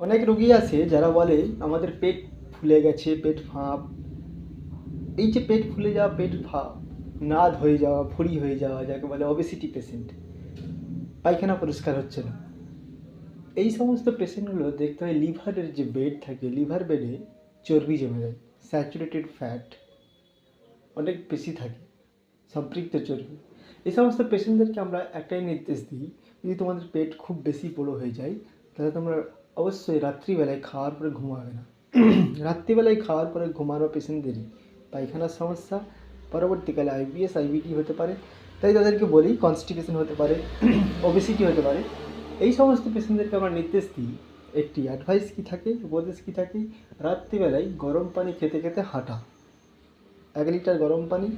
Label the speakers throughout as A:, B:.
A: অনেক রোগী আছে যারা বলে, আমাদের পেট ফুলে গেছে, পেট ফাঁপ এই যে পেট ফুলে যাওয়া, পেট ফাঁপ নাদ হয়ে যাওয়া, ভুঁড়ি হয়ে যাওয়া, যাকে বলে ওবেসিটি পেশেন্ট পায়খানা পরিষ্কার হচ্ছে না। এই সমস্ত পেশেন্টগুলো দেখতে হয় লিভারের যে বেড থাকে, লিভার বেডে চর্বি জমে যায় স্যাচুরেটেড ফ্যাট অনেক বেশি থাকে, সম্পৃক্ত চর্বি। এই সমস্ত পেশেন্টদেরকে আমরা একটাই নির্দেশ দিই, যদি তোমাদের পেট খুব বেশি বড়ো হয়ে যায়, তাহলে তোমরা অবশ্যই রাত্রিবেলায় খাওয়ার পরে ঘুমাবে না। রাত্রিবেলায় খাওয়ার পরে ঘুমানো পেশেন্টদেরই পায়খানার সমস্যা। পরবর্তীকালে আইবিএস আইবিটি হতে পারে। তাই তাদেরকে বলি কনস্টিপেশন হতে পারে ওবেসিটি হতে পারে। এই সমস্ত পেশেন্টদেরকে আমরা নির্দেশ দিই, একটি অ্যাডভাইস কী থাকে, উপদেশ কী থাকে? রাত্রিবেলায় গরম পানি খেতে খেতে হাঁটা। এক লিটার গরম পানি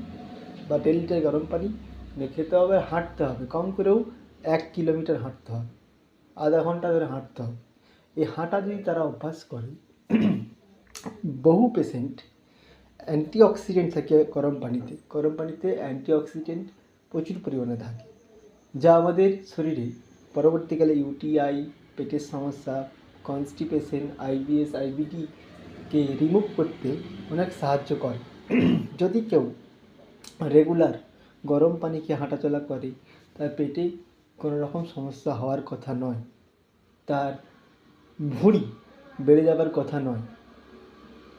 A: বা দেড় লিটার গরম পানি খেতে হবে হাঁটতে হবে। কম করেও এক কিলোমিটার হাঁটতে হবে। আধা ঘণ্টা ধরে হাঁটতে হবে। এই হাঁটা যদি তারা অভ্যাস করে, বহু পেশেন্ট অ্যান্টিঅক্সিডেন্ট থাকে গরম পানিতে। গরম পানিতে অ্যান্টিঅক্সিডেন্ট প্রচুর পরিমাণে থাকে, যা আমাদের শরীরে পরবর্তীকালে ইউটিআই পেটের সমস্যা কনস্টিপেশন আইবিএস আইবিটিকে রিমুভ করতে অনেক সাহায্য করে। যদি কেউ রেগুলার গরম পানি খেয়ে হাঁটাচলা করে, তার পেটে কোনো রকম সমস্যা হওয়ার কথা নয়। তার ভুঁড়ি বেড়ে যাবার কথা নয়।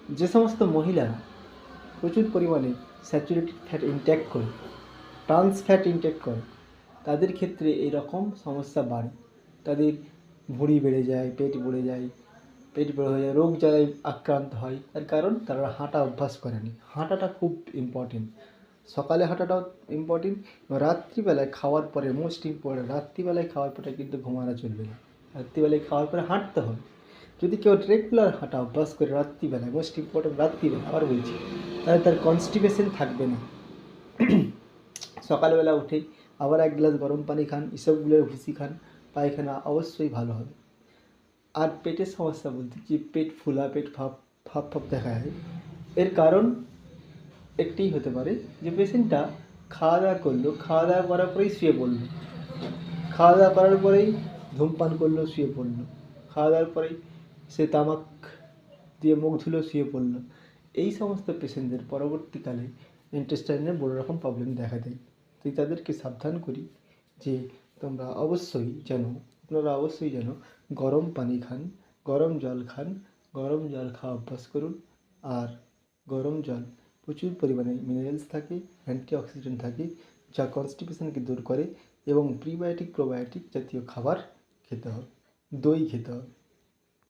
A: যে সমস্ত মহিলারা প্রচুর পরিমাণে স্যাচুরেটেড ফ্যাট ইনট্যাক্ট করে ট্রান্স ফ্যাট ইনটেক করে, তাদের ক্ষেত্রে এই রকম সমস্যা বাড়ে। তাদের ভুঁড়ি বেড়ে যায়, পেট বেড়ে যায়, পেট বড় হয়ে যায়, রোগ জ্বালায় আক্রান্ত হয়। তার কারণ তারা হাঁটা অভ্যাস করেনি। হাঁটাটা খুব ইম্পর্টেন্ট সকালে হাঁটাটাও ইম্পর্টেন্ট রাত্রিবেলায় খাওয়ার পরে মোস্ট ইম্পর্টেন্ট রাত্রিবেলায় খাওয়ার পরে কিন্তু ঘুমানো চলবে না। রাত্রিবেলায় খাওয়ার পরে হাঁটতে হবে। যদি কেউ রেগুলার হাঁটা অভ্যাস করে রাত্রিবেলায় মোস্ট ইম্পর্টেন্ট রাত্রিবেলা আবার বলছি, তাহলে তার কনস্টিপেশন থাকবে না। সকালবেলা উঠে আবার এক গ্লাস গরম পানি খান, এসবগুলোর ভুসি খান, পায়খানা অবশ্যই ভালো হবে। আর পেটের সমস্যা বলতে যে পেট ফুলা, পেট ফাপ ফাপ ফাপ দেখা যায়। এর কারণ একটিই হতে পারে যে পেশেন্টটা খাওয়া দাওয়া করল খাওয়া দাওয়া করার পরেই শুয়ে পড়ল। খাওয়া দাওয়া করার পরেই ধূমপান করল শুয়ে পড়ল। খাওয়া দাওয়ার পরেই সে তামাক দিয়ে মুখ ধুলো শুয়ে পড়ল। এই সমস্ত পেশেন্টদের পরবর্তীকালে ইন্টেস্টাইনের বড় রকম প্রবলেম দেখা দেয়। তাই তাদেরকে সাবধান করি যে তোমরা অবশ্যই যেন আপনারা অবশ্যই যেন গরম পানি খান, গরম জল খান, গরম জল খাওয়া অভ্যাস করুন আর গরম জল প্রচুর পরিমাণে মিনারেলস থাকে অ্যান্টিঅক্সিডেন্ট থাকে, যা কনস্টিপেশনকে দূর করে এবং প্রিবায়োটিক প্রোবায়োটিক জাতীয় খাবার খেতে হবে দই খেতে হবে